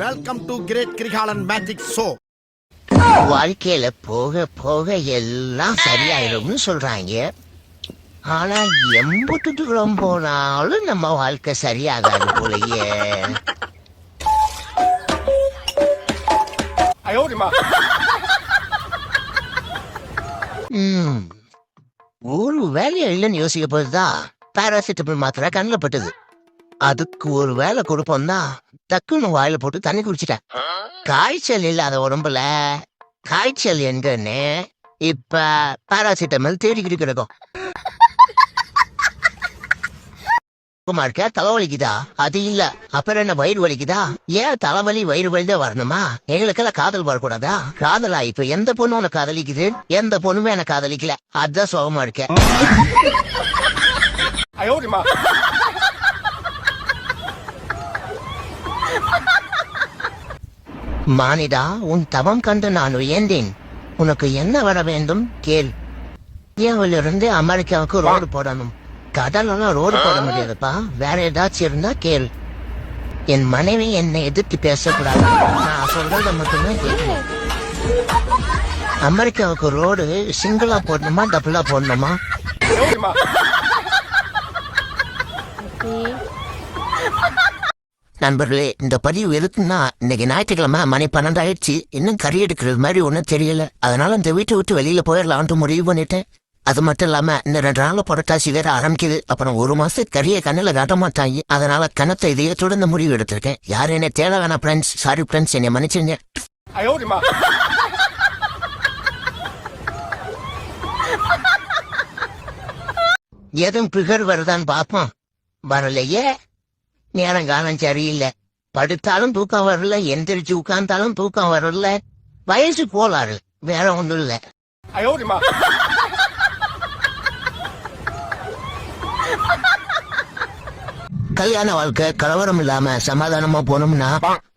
Welcome to great Kirikalan magic show வாழ்க்கையில போக போக எல்லாம் சரியாயிடும்னு சொல்றாங்க. ஆனா எம்புட்டு தூரம் போனாலும் நம்ம வாழ்க்கை சரியாகாது போலயே. ஒரு வேலையை இல்லைன்னு யோசிக்க போதுதான் பேராசிட்டமல் மாத்திரை கண்ணில் பட்டது. அதுக்கு ஒரு வேலை கொடுப்போம்னா டக்குன்னு வாயில போட்டு தண்ணி குடிச்சிட்டேன் காய்ச்சல் இல்லாத உடம்புல காய்ச்சல் எங்கன்னு இப்ப பாராசிட்டமல் தேடிக்கிட்டு கிடக்கும். சுகமா இருக்க? தலைவலிக்குதா அது இல்ல. அப்புறம் என்ன வயிறு வலிக்குதா? ஏன் தலைவலி வயிறு வலி தான் வரணுமா? எங்களுக்கெல்லாம் காதல் வரக்கூடாதா? காதலா இப்ப எந்த பொண்ணு உனக்கு காதலிக்குது? எந்த பொண்ணுமே எனக்கு காதலிக்கல. அதுதான் சுகமா இருக்கேன். மானிடா உன் தவம் கண்டு நான் உயர்ந்தேன். உனக்கு என்ன வர வேண்டும்? கேள். இந்தியாவிலிருந்து அமெரிக்காவுக்கு ரோடு போடணும். கடலாம் ரோடு போட முடியாதுப்பா. வேற ஏதாச்சும் இருந்தா கேள். என் மனைவி என்னை எதிர்த்து பேசக்கூடாது. நான் சொல்றத மட்டுமே கேட்கணும். அமெரிக்காவுக்கு ரோடு சிங்கிளா போடணுமா டபுளா போடணுமா? நண்பர்களே இந்த பதிவு எதுக்குன்னா இன்னைக்கு ஞாயிற்றுக்கிழமை மணி பன்னெண்டு ஆயிடுச்சு இன்னும் கறி எடுக்கிறது மாதிரி ஒன்றும் தெரியல. அதனால இந்த வீட்டை விட்டு வெளியில போயிடலான்ட்டு முடிவு பண்ணிட்டேன். அது மட்டும் இல்லாம இந்த ரெண்டு நாள் புரட்டாசி வேற ஆரம்பிக்குது. அப்புறம் ஒரு மாசத்துக்கு கறியை கண்ணில் காட்ட மாட்டாங்க. அதனால கணத்தை இதையே தொடர்ந்து முடிவு எடுத்திருக்கேன். யார் என்ன தேட வேணாம் ஃப்ரெண்ட்ஸ் சாரி ஃப்ரெண்ட்ஸ் என்னை மன்னிச்சிருங்க. எதுவும் பிகர் வருதான்னு பார்ப்போம் வரலையே. நேரம் காலம் சரியில்லை. படுத்தாலும் தூக்கம் வரல எந்திரிச்சு உட்கார்ந்தாலும் தூக்கம் வரல. வயசு கோளாறு வேற ஒண்ணும் இல்ல. கல்யாண வாழ்க்கை கலவரம் இல்லாம சமாதானமா போனோம்னா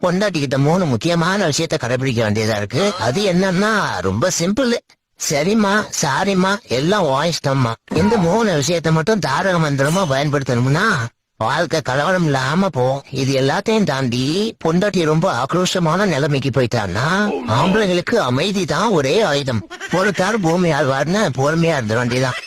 பொண்டாட்டிக்கிட்ட மூணு முக்கியமான விஷயத்த கடைபிடிக்க வேண்டியதா இருக்கு. அது என்னன்னா ரொம்ப சிம்பிள். சரிம்மா சாரிம்மா எல்லாம் வாய்ஸ்டம்மா இந்த மூணு விஷயத்த மட்டும் தாரக மந்திரமா பயன்படுத்தணும்னா வாழ்க்கை கலவரம் இல்லாம போகும் இது எல்லாத்தையும் தாண்டி பொண்டாட்டி ரொம்ப ஆக்ரோஷமான நிலைமைக்கு போயிட்டான்னா ஆம்பளைங்களுக்கு அமைதி தான் ஒரே ஆயுதம். பொறுத்தார் பூமி ஆழ்வார்னு பொறுமையா இருந்த வேண்டியதான்